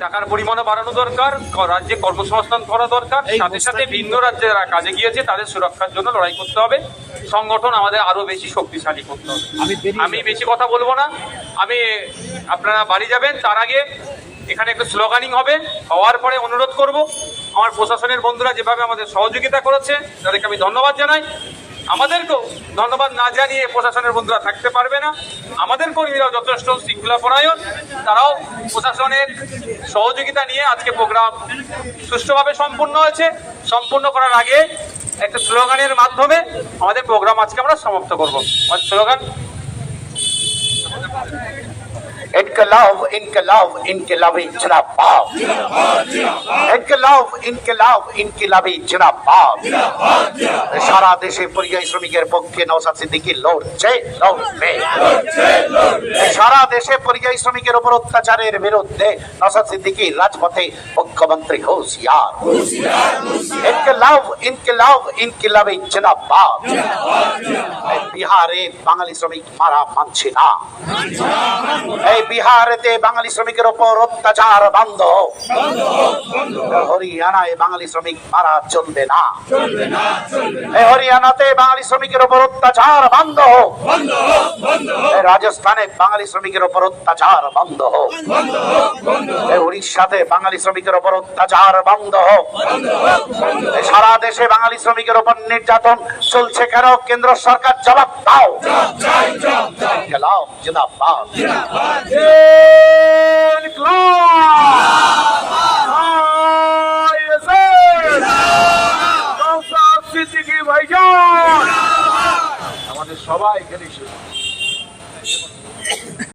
টাকার পরিমাণও বাড়ানো দরকার রাজ্যে কর্মসংস্থান করা দরকার সাথে সাথে ভিন্ন রাজ্যে যারা কাজে গিয়েছে তাদের সুরক্ষার জন্য লড়াই করতে হবে। সংগঠন আমাদের আরও বেশি শক্তিশালী করতে হবে। আমি বেশি কথা বলব না। আমি আপনারা বাড়ি যাবেন তার আগে এখানে একটু স্লোগানিং হবে। হওয়ার পরে অনুরোধ করব। আমার প্রশাসনের বন্ধুরা যেভাবে আমাদের সহযোগিতা করেছে, তাদেরকে আমি ধন্যবাদ জানাই। আমাদেরকেও ধন্যবাদ না জানিয়ে প্রশাসনের বন্ধুরা থাকতে পারবে না। আমাদের কর্মীরাও যথেষ্ট শৃঙ্খলা পরায়ণ তারাও প্রশাসনের সহযোগিতা নিয়ে আজকে প্রোগ্রাম সুষ্ঠুভাবে সম্পূর্ণ হয়েছে। সম্পূর্ণ করার আগে একটা স্লোগানের মাধ্যমে আমাদের প্রোগ্রাম আজকে আমরা সমাপ্ত করব। আমার স্লোগান इनकलाब इनकलाब इनकलाबी जिंदाबाद ইনকলাব ইনকলাব ইনকিলাবি জিন্দাবাদ সারা দেশে পরিযায়ী শ্রমিকের পক্ষে নওসাদ সিদ্দিকী লড়ছে লড়বে। সারা দেশে পরিযায়ী শ্রমিকের উপর অত্যাচারের বিরুদ্ধে নওসাদ সিদ্দিকী রাজপথে মুখ্যমন্ত্রী হুঁশিয়ার। ইনকলাব ইনকলাব ইনকিলাবি জিন্দাবাদ বিহারে বাঙালি শ্রমিক মারা মানছে না। এই বিহারেতে বাঙালি শ্রমিকের উপর অত্যাচার বন্ধ। হরিয়ানায় বাঙালি শ্রমিক মারা চলবে না। এই হরিয়ানাতে বাঙালি শ্রমিকের উপর অত্যাচার বন্ধ হোক। রাজস্থানে বাঙালি শ্রমিকের উপর অত্যাচার বন্ধ হোক। উড়িষ্যাতে বাঙালি শ্রমিকের উপর অত্যাচার বন্ধ হোক। সারা দেশে বাঙালি শ্রমিকের উপর নির্যাতন চলছে কেন? কেন্দ্র সরকার জবাব দাও। গেলাম জিন্দাবাদ। সবাই এসে